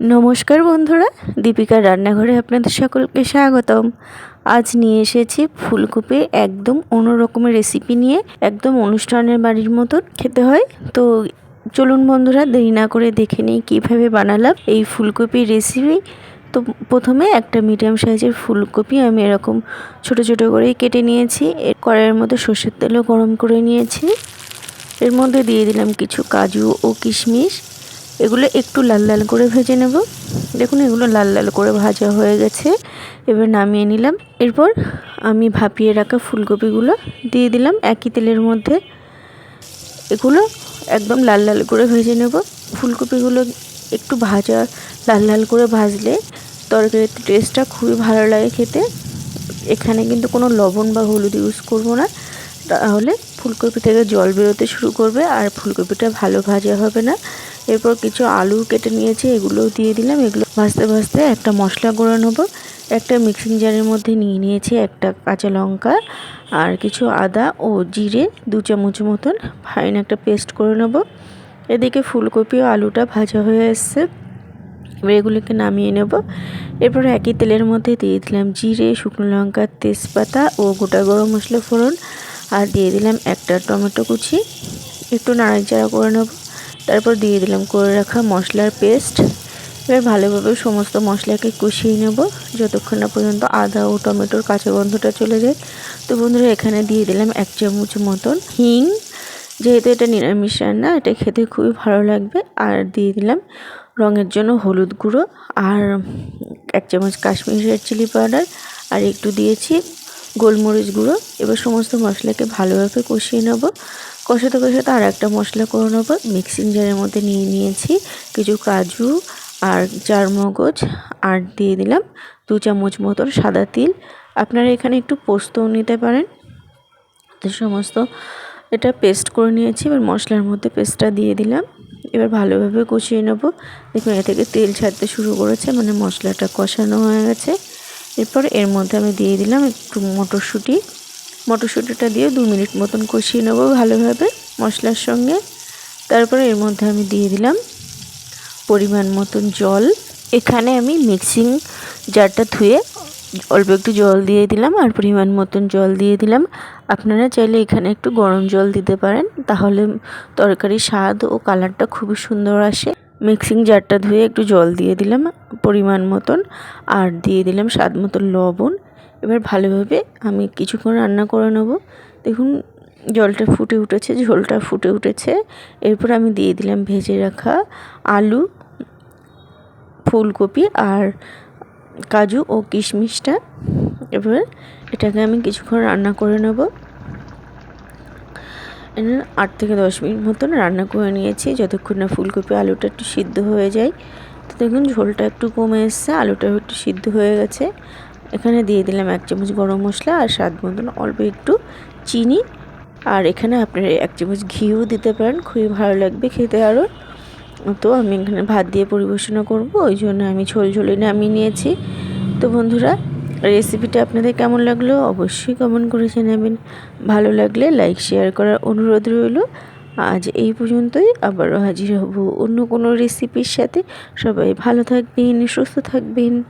নমস্কার বন্ধুরা, দীপিকার রান্নাঘরে আপনাদের সকলকে স্বাগতম। আজ নিয়ে এসেছি ফুলকপির একদম অন্য রকমের রেসিপি নিয়ে, একদম অনুষ্ঠানের বাড়ির মতন খেতে হয়। তো চলুন বন্ধুরা, দেরি না করে দেখে নিই কীভাবে বানালাম এই ফুলকপির রেসিপি তো প্রথমে একটা মিডিয়াম সাইজের ফুলকপি আমি এরকম ছোট ছোট করেই কেটে নিয়েছি। এর কড়াইয়ের মধ্যে সর্ষের তেলও গরম করে নিয়েছি। এর মধ্যে দিয়ে দিলাম কিছু কাজু ও কিশমিশ। এগুলো একটু লাল লাল করে ভেজে নেব। দেখুন, এগুলো লাল লাল করে ভাজা হয়ে গেছে। এবার নামিয়ে নিলাম। এরপর আমি ভাপিয়ে রাখা ফুলকপিগুলো দিয়ে দিলাম একই তেলের মধ্যে। এগুলো একদম লাল লাল করে ভেজে নেব। ফুলকপিগুলো একটু ভাজা, লাল লাল করে ভাজলে তরকারির টেস্টটা খুবই ভালো লাগে খেতে। এখানে কিন্তু কোনো লবণ বা হলুদ ইউজ করব না। তাহলে ফুলকপি থেকে জল বেরোতে শুরু করবে আর ফুলকপিটা ভালো ভাজা হবে না। এরপর কিছু আলু কেটে নিয়েছি, এগুলোও দিয়ে দিলাম। এগুলো ভাজতে ভাজতে একটা মশলা করে নেব। একটা মিক্সিং জারের মধ্যে নিয়ে নিয়েছি একটা কাঁচা লঙ্কা আর কিছু আদা ও জিরে দু চামচ মতন ফাইন একটা পেস্ট করে নেব। এদিকে ফুলকপি ও আলুটা ভাজা হয়ে এসছে। এবার এগুলোকে নামিয়ে নেব। এরপর একই তেলের মধ্যে দিয়ে দিলাম জিরে, শুকনো লঙ্কা, তেজপাতা ও গোটা গরম মশলা ফোড়ন। আর দিয়ে দিলাম একটা টমেটো কুচি, একটু নাড়াচাড়া করে নেব। তারপর দিয়ে দিলাম করে রাখা মশলার পেস্ট। এবার ভালোভাবে সমস্ত মশলাকে কষিয়ে নেব, যতক্ষণ না পর্যন্ত আদা ও টমেটোর কাঁচা গন্ধটা চলে যায়। তো বন্ধুরা, এখানে দিয়ে দিলাম এক চামচ মতন হিং। যেহেতু এটা নিরামিষ রান্না, এটা খেতে খুবই ভালো লাগবে। আর দিয়ে দিলাম রঙের জন্য হলুদ গুঁড়ো আর এক চামচ কাশ্মীরের চিলি পাউডার। আর একটু দিয়েছি গোলমরিচ গুঁড়ো, এবার সমস্ত মশলাকে ভালোভাবে কষিয়ে নেব। কষাতে কষাতে আর একটা মশলা করে নেব। মিক্সিং জারের মধ্যে নিয়ে নিয়েছি কিছু কাজু আর চার মগজ আর দিয়ে দিলাম দু চামচ মতন সাদা তিল। আপনারা এখানে একটু পোস্তও নিতে পারেন। তো সমস্ত এটা পেস্ট করে নিয়েছি, এবার মশলার মধ্যে পেস্টটা দিয়ে দিলাম। এবার ভালোভাবে কষিয়ে নেব। দেখুন, এ থেকে তেল ছাড়তে শুরু করেছে মানে মশলাটা কষানো হয়ে গেছে। এরপর এর মধ্যে আমি দিয়ে দিলাম একটু মটরশুঁটি। মটরশুঁটিটা দিয়ে দু মিনিট মতন কষিয়ে নেব ভালোভাবে মশলার সঙ্গে। তারপরে এর মধ্যে আমি দিয়ে দিলাম পরিমাণ মতন জল। এখানে আমি মিক্সিং জারটা ধুয়ে অল্প একটু জল দিয়ে দিলাম আর পরিমাণ মতন জল দিয়ে দিলাম। আপনারা চাইলে এখানে একটু গরম জল দিতে পারেন, তাহলে তরকারির স্বাদ ও কালারটা খুবই সুন্দর আসে। মিক্সিং জারটা ধুয়ে একটু জল দিয়ে দিলাম, পরিমাণ মতন। আর দিয়ে দিলাম স্বাদ মতন লবণ। এবার ভালোভাবে আমি কিছুক্ষণ রান্না করে নেব। দেখুন, জলটা ফুটে উঠেছে, ঝোলটা ফুটে উঠেছে। এরপর আমি দিয়ে দিলাম ভেজে রাখা আলু, ফুলকপি আর কাজু ও কিশমিশটা। এবার এটাকে আমি কিছুক্ষণ রান্না করে নেব। আট থেকে দশ মিনিট মতন রান্না করে নিয়েছি। যতক্ষণ না ফুলকপি আলুটা একটু সিদ্ধ হয়ে যায়, তো দেখুন ঝোলটা একটু কমে এসছে, আলুটাও একটু সিদ্ধ হয়ে গেছে। এখানে দিয়ে দিলাম এক চামচ গরম মশলা আর স্বাদ মতন অল্প একটু চিনি। আর এখানে আপনারা এক চামচ ঘিও দিতে পারেন, খুবই ভালো লাগবে খেতে আরও। তো আমি এখানে ভাত দিয়ে পরিবেশনা করব, ওই জন্য আমি ঝোল ঝোলে নামিয়ে নিয়েছি। তো বন্ধুরা রেসিপিটা আপনাদের কেমন লাগল অবশ্যই কমেন্ট করে জানাবেন। ভালো লাগলে লাইক শেয়ার করার অনুরোধ রইল। আজ এই পর্যন্তই, আবারও হাজির হব অন্য কোনো রেসিপির সাথে। সবাই ভালো থাকবেন, সুস্থ থাকবেন।